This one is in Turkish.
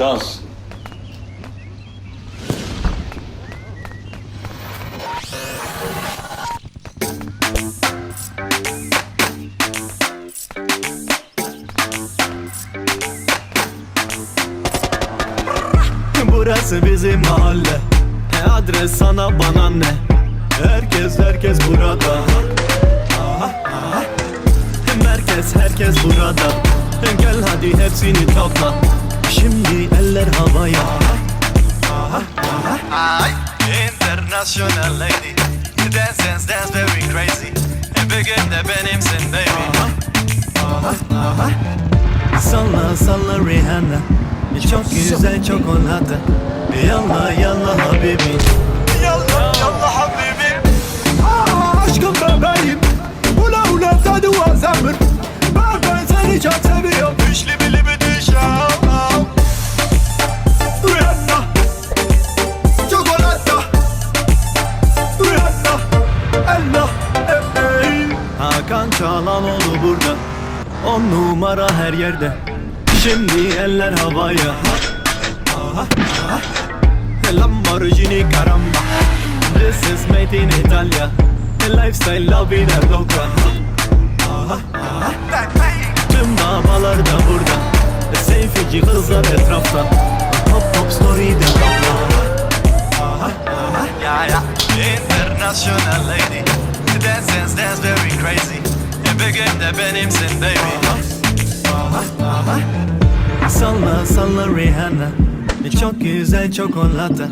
Şans. Burası bizim mahalle E adres sana bana ne Herkes herkes burada Aha, aha. Merkez herkes burada Gel hadi hepsini topla Şimdi eller havaya. Ay, international lady. Dance dance dance very crazy. Bugün de benimsin baby. Salla salla Rihanna. Çok güzel çokolata Yalla yalla habibi. Yallah yallah habibim Aşkım bebeğim. Ula ula tadı var zemir Ben ben seni çok seviyorum. Üçlü bili Hakan Çağlanoğlu burada. On numara her yerde. Şimdi eller havaya. Lamborghini caramba This is made in Italia. Lifestyle la vida loca. Tüm babalar da burada. Seyfici kızlar etrafta. Hop hop story de Ya ya International lady. Dance dance dance crazy. Bugün de benimsin baby. Salla salla Rihanna. Çok güzel çikolata